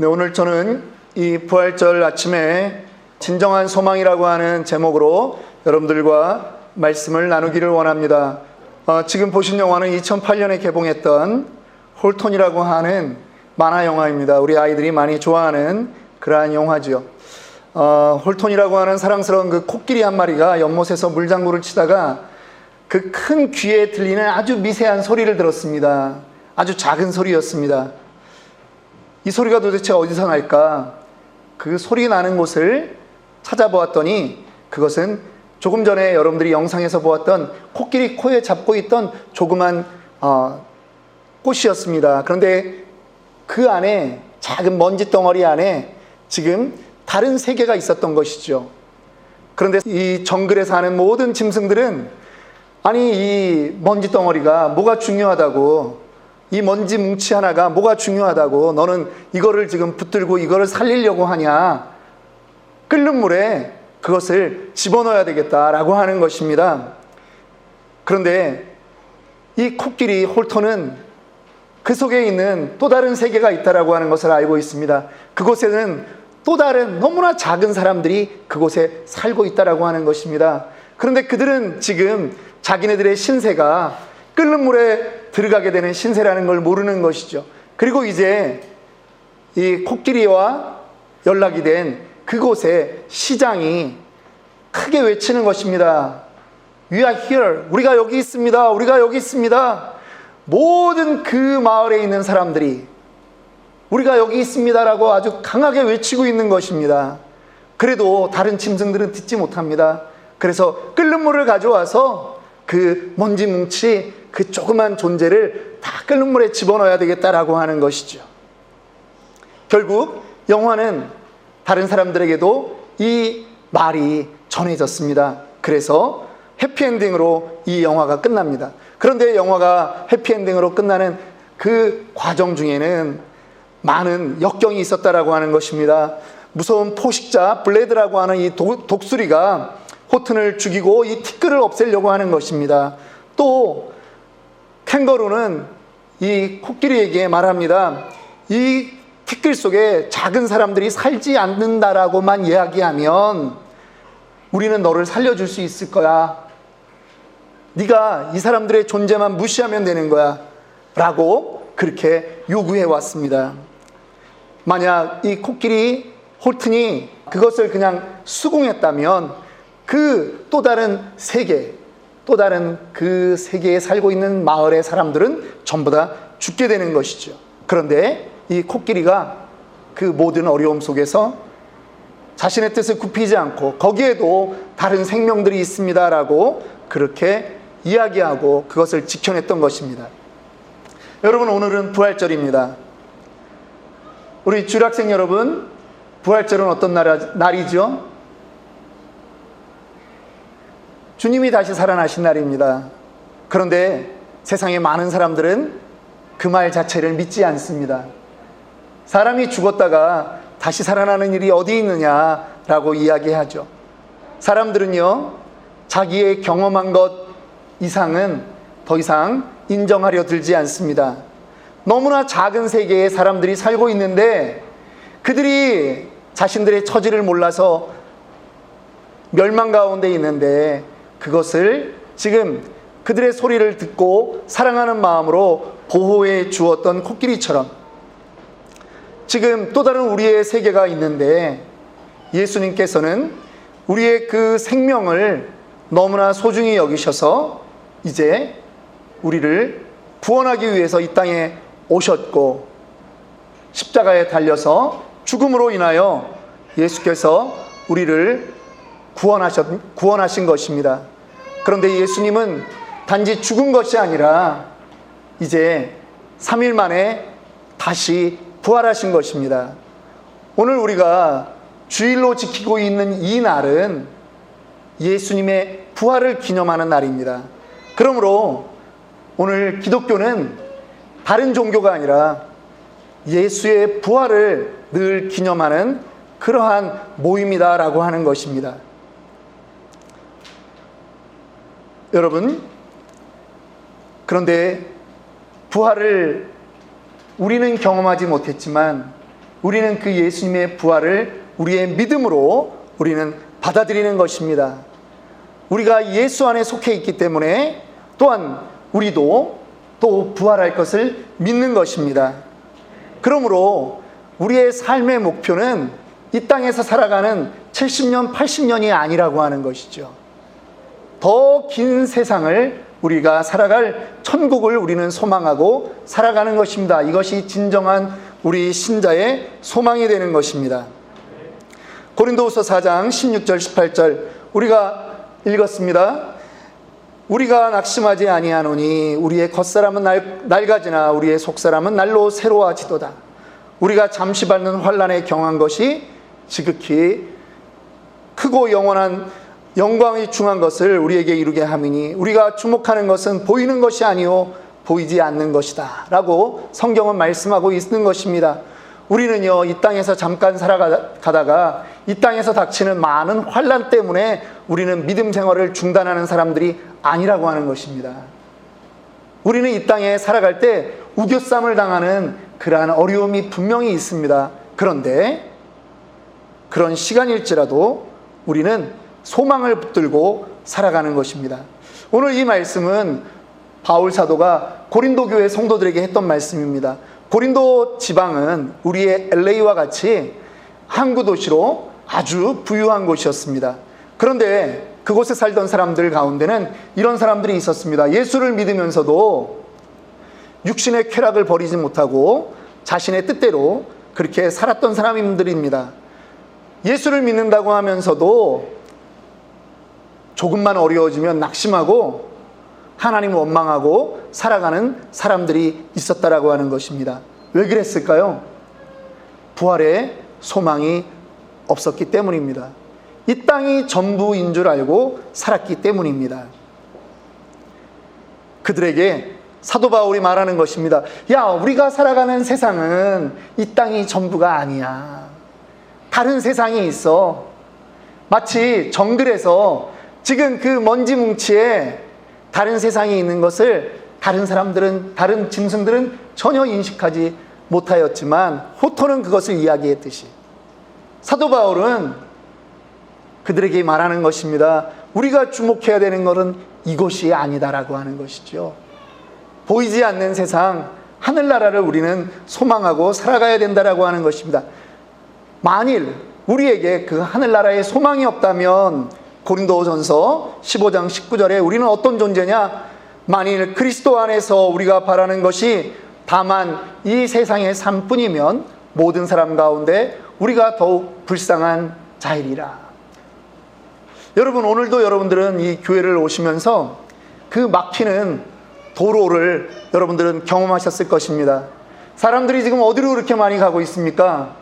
네, 오늘 저는 이 부활절 아침에 진정한 소망이라고 하는 제목으로 여러분들과 말씀을 나누기를 원합니다. 어, 지금 보신 영화는 2008년에 개봉했던 홀톤이라고 하는 만화 영화입니다. 우리 아이들이 많이 좋아하는 그러한 영화지요. 어, 홀톤이라고 하는 사랑스러운 그 코끼리 한 마리가 연못에서 물장구를 치다가 그 큰 귀에 들리는 아주 미세한 소리를 들었습니다. 아주 작은 소리였습니다. 이 소리가 도대체 어디서 날까? 그 소리 나는 곳을 찾아보았더니 그것은 조금 전에 여러분들이 영상에서 보았던 코끼리 코에 잡고 있던 조그만 어, 꽃이었습니다. 그런데 그 안에 작은 먼지 덩어리 안에 지금 다른 세계가 있었던 것이죠. 그런데 이 정글에 사는 모든 짐승들은 아니 이 먼지 덩어리가 뭐가 중요하다고 이 먼지 뭉치 하나가 뭐가 중요하다고 너는 이거를 지금 붙들고 이거를 살리려고 하냐 끓는 물에 그것을 집어넣어야 되겠다라고 하는 것입니다. 그런데 이 코끼리 홀터는 그 속에 있는 또 다른 세계가 있다라고 하는 것을 알고 있습니다. 그곳에는 또 다른 너무나 작은 사람들이 그곳에 살고 있다라고 하는 것입니다. 그런데 그들은 지금 자기네들의 신세가 끓는 물에 들어가게 되는 신세라는 걸 모르는 것이죠. 그리고 이제 이 코끼리와 연락이 된 그곳에 시장이 크게 외치는 것입니다. We are here. 우리가 여기 있습니다. 우리가 여기 있습니다. 모든 그 마을에 있는 사람들이 우리가 여기 있습니다라고 아주 강하게 외치고 있는 것입니다. 그래도 다른 짐승들은 듣지 못합니다. 그래서 끓는 물을 가져와서 그 먼지 뭉치 그 조그만 존재를 다 끓는 물에 집어넣어야 되겠다라고 하는 것이죠. 결국 영화는 다른 사람들에게도 이 말이 전해졌습니다. 그래서 해피엔딩으로 이 영화가 끝납니다. 그런데 영화가 해피엔딩으로 끝나는 그 과정 중에는 많은 역경이 있었다라고 하는 것입니다. 무서운 포식자 블레드라고 하는 이 독, 수리가 호튼을 죽이고 이 티끌을 없애려고 하는 것입니다. 또 캥거루는 이 코끼리에게 말합니다. 이 티끌 속에 작은 사람들이 살지 않는다라고만 이야기하면 우리는 너를 살려줄 수 있을 거야. 네가 이 사람들의 존재만 무시하면 되는 거야. 라고 그렇게 요구해 왔습니다. 만약 이 코끼리 홀튼이 그것을 그냥 수긍했다면 그 또 다른 세계, 또 다른 그 세계에 살고 있는 마을의 사람들은 전부 다 죽게 되는 것이죠. 그런데 이 코끼리가 그 모든 어려움 속에서 자신의 뜻을 굽히지 않고 거기에도 다른 생명들이 있습니다라고 그렇게 이야기하고 그것을 지켜냈던 것입니다. 여러분 오늘은 부활절입니다. 우리 주학생 여러분 부활절은 어떤 날이죠? 주님이 다시 살아나신 날입니다. 그런데 세상의 많은 사람들은 그 말 자체를 믿지 않습니다. 사람이 죽었다가 다시 살아나는 일이 어디 있느냐라고 이야기하죠. 사람들은요, 자기의 경험한 것 이상은 더 이상 인정하려 들지 않습니다. 너무나 작은 세계에 사람들이 살고 있는데 그들이 자신들의 처지를 몰라서 멸망 가운데 있는데 그것을 지금 그들의 소리를 듣고 사랑하는 마음으로 보호해 주었던 코끼리처럼 지금 또 다른 우리의 세계가 있는데 예수님께서는 우리의 그 생명을 너무나 소중히 여기셔서 이제 우리를 구원하기 위해서 이 땅에 오셨고 십자가에 달려서 죽음으로 인하여 예수께서 우리를 구원하셨, 구원하신 것입니다. 그런데 예수님은 단지 죽은 것이 아니라 이제 3일 만에 다시 부활하신 것입니다. 오늘 우리가 주일로 지키고 있는 이 날은 예수님의 부활을 기념하는 날입니다. 그러므로 오늘 기독교는 다른 종교가 아니라 예수의 부활을 늘 기념하는 그러한 모임이다라고 하는 것입니다. 여러분, 그런데 부활을 우리는 경험하지 못했지만 우리는 그 예수님의 부활을 우리의 믿음으로 우리는 받아들이는 것입니다. 우리가 예수 안에 속해 있기 때문에 또한 우리도 또 부활할 것을 믿는 것입니다. 그러므로 우리의 삶의 목표는 이 땅에서 살아가는 70년, 80년이 아니라고 하는 것이죠. 더 긴 세상을 우리가 살아갈 천국을 우리는 소망하고 살아가는 것입니다. 이것이 진정한 우리 신자의 소망이 되는 것입니다. 고린도후서 4장 16절 18절 우리가 읽었습니다. 우리가 낙심하지 아니하노니 우리의 겉사람은 날, 낡아지나 우리의 속사람은 날로 새로워지도다. 우리가 잠시 받는 환란에 경한 것이 지극히 크고 영원한 영광이 중한 것을 우리에게 이루게 함이니 우리가 주목하는 것은 보이는 것이 아니요 보이지 않는 것이다 라고 성경은 말씀하고 있는 것입니다. 우리는요 이 땅에서 잠깐 살아가다가 이 땅에서 닥치는 많은 환란 때문에 우리는 믿음 생활을 중단하는 사람들이 아니라고 하는 것입니다. 우리는 이 땅에 살아갈 때 우겨쌈을 당하는 그러한 어려움이 분명히 있습니다. 그런데 그런 시간일지라도 우리는 소망을 붙들고 살아가는 것입니다. 오늘 이 말씀은 바울 사도가 고린도 교회 성도들에게 했던 말씀입니다. 고린도 지방은 우리의 LA와 같이 항구 도시로 아주 부유한 곳이었습니다. 그런데 그곳에 살던 사람들 가운데는 이런 사람들이 있었습니다. 예수를 믿으면서도 육신의 쾌락을 버리지 못하고 자신의 뜻대로 그렇게 살았던 사람들입니다. 예수를 믿는다고 하면서도 조금만 어려워지면 낙심하고 하나님 원망하고 살아가는 사람들이 있었다라고 하는 것입니다. 왜 그랬을까요? 부활의 소망이 없었기 때문입니다. 이 땅이 전부인 줄 알고 살았기 때문입니다. 그들에게 사도 바울이 말하는 것입니다. 야, 우리가 살아가는 세상은 이 땅이 전부가 아니야. 다른 세상이 있어. 마치 정글에서 지금 그 먼지 뭉치에 다른 세상이 있는 것을 다른 사람들은, 다른 짐승들은 전혀 인식하지 못하였지만 호토는 그것을 이야기했듯이 사도 바울은 그들에게 말하는 것입니다. 우리가 주목해야 되는 것은 이것이 아니다라고 하는 것이죠. 보이지 않는 세상, 하늘나라를 우리는 소망하고 살아가야 된다라고 하는 것입니다. 만일 우리에게 그 하늘나라의 소망이 없다면 고린도전서 15장 19절에 우리는 어떤 존재냐? 만일 그리스도 안에서 우리가 바라는 것이 다만 이 세상의 삶뿐이면 모든 사람 가운데 우리가 더욱 불쌍한 자이리라. 여러분 오늘도 여러분들은 이 교회를 오시면서 그 막히는 도로를 여러분들은 경험하셨을 것입니다. 사람들이 지금 어디로 그렇게 많이 가고 있습니까?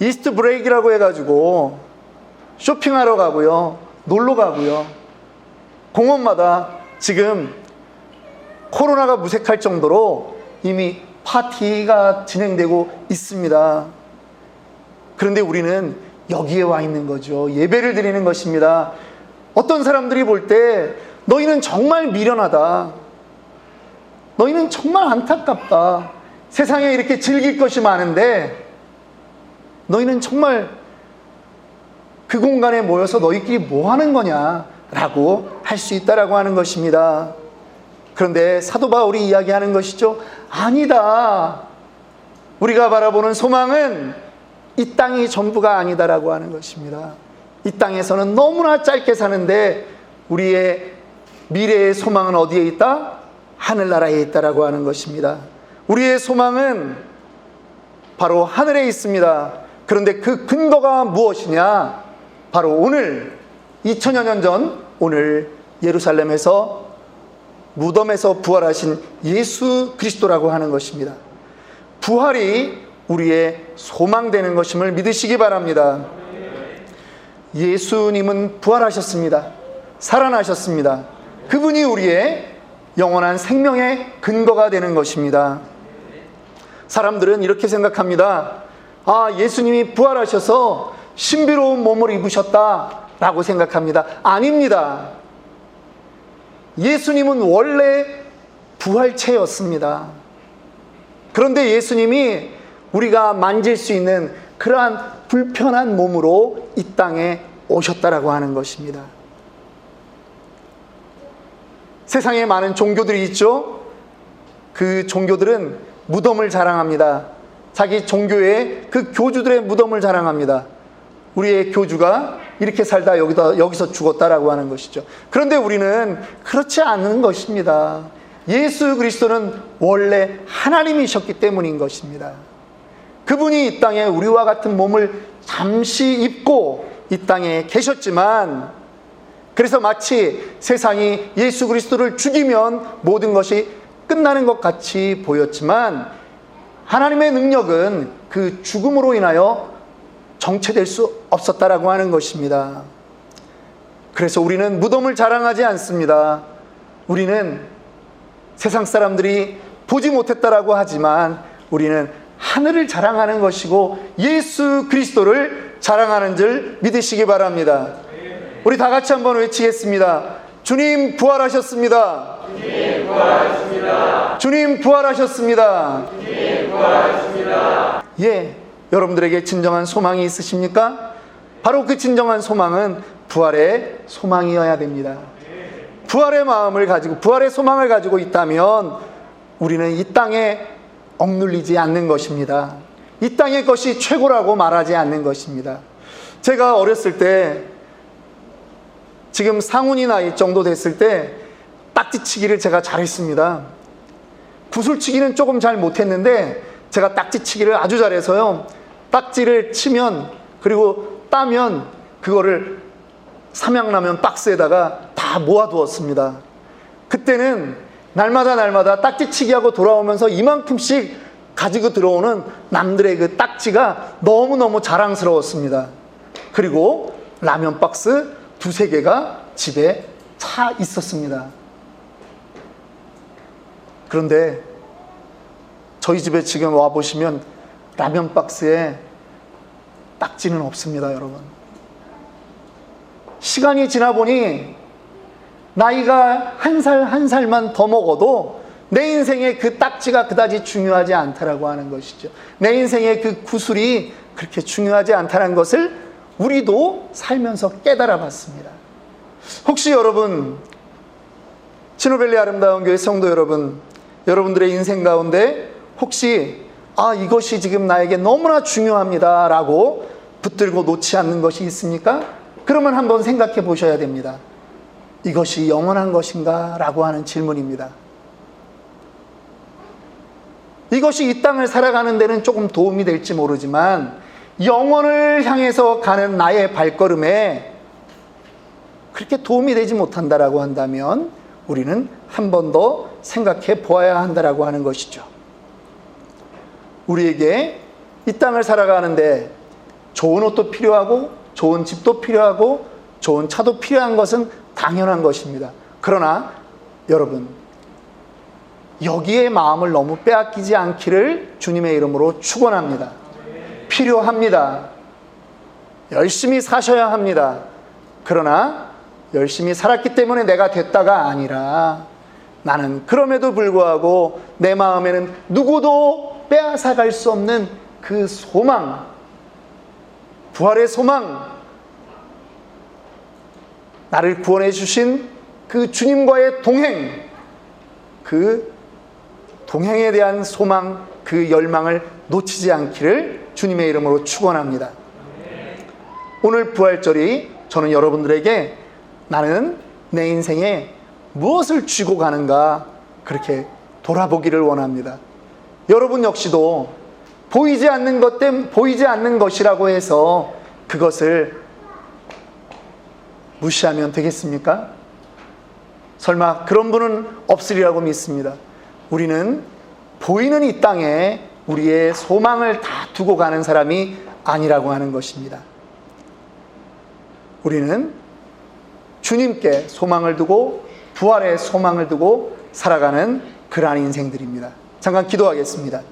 이스트 브레이크라고 해가지고 쇼핑하러 가고요. 놀러 가고요. 공원마다 지금 코로나가 무색할 정도로 이미 파티가 진행되고 있습니다. 그런데 우리는 여기에 와 있는 거죠. 예배를 드리는 것입니다. 어떤 사람들이 볼 때 너희는 정말 미련하다. 너희는 정말 안타깝다. 세상에 이렇게 즐길 것이 많은데 너희는 정말 그 공간에 모여서 너희끼리 뭐 하는 거냐라고 할 수 있다라고 하는 것입니다. 그런데 사도 바울이 이야기하는 것이죠. 아니다. 우리가 바라보는 소망은 이 땅이 전부가 아니다라고 하는 것입니다. 이 땅에서는 너무나 짧게 사는데 우리의 미래의 소망은 어디에 있다? 하늘나라에 있다라고 하는 것입니다. 우리의 소망은 바로 하늘에 있습니다. 그런데 그 근거가 무엇이냐? 바로 오늘 2000여 년 전 오늘 예루살렘에서 무덤에서 부활하신 예수 그리스도라고 하는 것입니다. 부활이 우리의 소망되는 것임을 믿으시기 바랍니다. 예수님은 부활하셨습니다. 살아나셨습니다. 그분이 우리의 영원한 생명의 근거가 되는 것입니다. 사람들은 이렇게 생각합니다. 아, 예수님이 부활하셔서 신비로운 몸을 입으셨다라고 생각합니다. 아닙니다. 예수님은 원래 부활체였습니다. 그런데 예수님이 우리가 만질 수 있는 그러한 불편한 몸으로 이 땅에 오셨다라고 하는 것입니다. 세상에 많은 종교들이 있죠. 그 종교들은 무덤을 자랑합니다. 자기 종교의 그 교주들의 무덤을 자랑합니다. 우리의 교주가 이렇게 살다 여기다 여기서 죽었다라고 하는 것이죠. 그런데 우리는 그렇지 않은 것입니다. 예수 그리스도는 원래 하나님이셨기 때문인 것입니다. 그분이 이 땅에 우리와 같은 몸을 잠시 입고 이 땅에 계셨지만 그래서 마치 세상이 예수 그리스도를 죽이면 모든 것이 끝나는 것 같이 보였지만 하나님의 능력은 그 죽음으로 인하여 정체될 수 없었다라고 하는 것입니다. 그래서 우리는 무덤을 자랑하지 않습니다. 우리는 세상 사람들이 보지 못했다라고 하지만 우리는 하늘을 자랑하는 것이고 예수 그리스도를 자랑하는 줄 믿으시기 바랍니다. 우리 다 같이 한번 외치겠습니다. 주님 부활하셨습니다. 주님 부활하셨습니다. 주님 부활하셨습니다. 주님 부활하셨습니다. 예, 여러분들에게 진정한 소망이 있으십니까? 바로 그 진정한 소망은 부활의 소망이어야 됩니다. 부활의 마음을 가지고 부활의 소망을 가지고 있다면 우리는 이 땅에 억눌리지 않는 것입니다. 이 땅의 것이 최고라고 말하지 않는 것입니다. 제가 어렸을 때 지금 상훈이 나이 정도 됐을 때 딱지치기를 제가 잘했습니다. 구슬치기는 조금 잘 못했는데 제가 딱지치기를 아주 잘해서요. 딱지를 치면 그리고 따면 그거를 삼양라면 박스에다가 다 모아두었습니다. 그때는 날마다 날마다 딱지치기하고 돌아오면서 이만큼씩 가지고 들어오는 남들의 그 딱지가 너무너무 자랑스러웠습니다. 그리고 라면 박스 두세 개가 집에 차 있었습니다. 그런데 저희 집에 지금 와 보시면 라면 박스에 딱지는 없습니다, 여러분. 시간이 지나 보니 나이가 한 살 한 살만 더 먹어도 내 인생에 그 딱지가 그다지 중요하지 않다라고 하는 것이죠. 내 인생의 그 구슬이 그렇게 중요하지 않다는 것을 우리도 살면서 깨달아 봤습니다. 혹시 여러분, 치노벨리 아름다운 교회 성도 여러분, 여러분들의 인생 가운데 혹시 아, 이것이 지금 나에게 너무나 중요합니다. 라고 붙들고 놓지 않는 것이 있습니까? 그러면 한번 생각해 보셔야 됩니다. 이것이 영원한 것인가? 라고 하는 질문입니다. 이것이 이 땅을 살아가는 데는 조금 도움이 될지 모르지만 영원을 향해서 가는 나의 발걸음에 그렇게 도움이 되지 못한다라고 한다면 우리는 한 번 더 생각해 보아야 한다라고 하는 것이죠. 우리에게 이 땅을 살아가는데 좋은 옷도 필요하고 좋은 집도 필요하고 좋은 차도 필요한 것은 당연한 것입니다. 그러나 여러분 여기에 마음을 너무 빼앗기지 않기를 주님의 이름으로 축원합니다. 필요합니다. 열심히 사셔야 합니다. 그러나 열심히 살았기 때문에 내가 됐다가 아니라 나는 그럼에도 불구하고 내 마음에는 누구도 빼앗아 갈 수 없는 그 소망, 부활의 소망, 나를 구원해 주신 그 주님과의 동행, 그 동행에 대한 소망, 그 열망을 놓치지 않기를 주님의 이름으로 축원합니다. 오늘 부활절이 저는 여러분들에게 나는 내 인생에 무엇을 쥐고 가는가 그렇게 돌아보기를 원합니다. 여러분 역시도 보이지 않는 것 때문에 보이지 않는 것이라고 해서 그것을 무시하면 되겠습니까? 설마 그런 분은 없으리라고 믿습니다. 우리는 보이는 이 땅에 우리의 소망을 다 두고 가는 사람이 아니라고 하는 것입니다. 우리는 주님께 소망을 두고 부활의 소망을 두고 살아가는 그러한 인생들입니다. 잠깐 기도하겠습니다.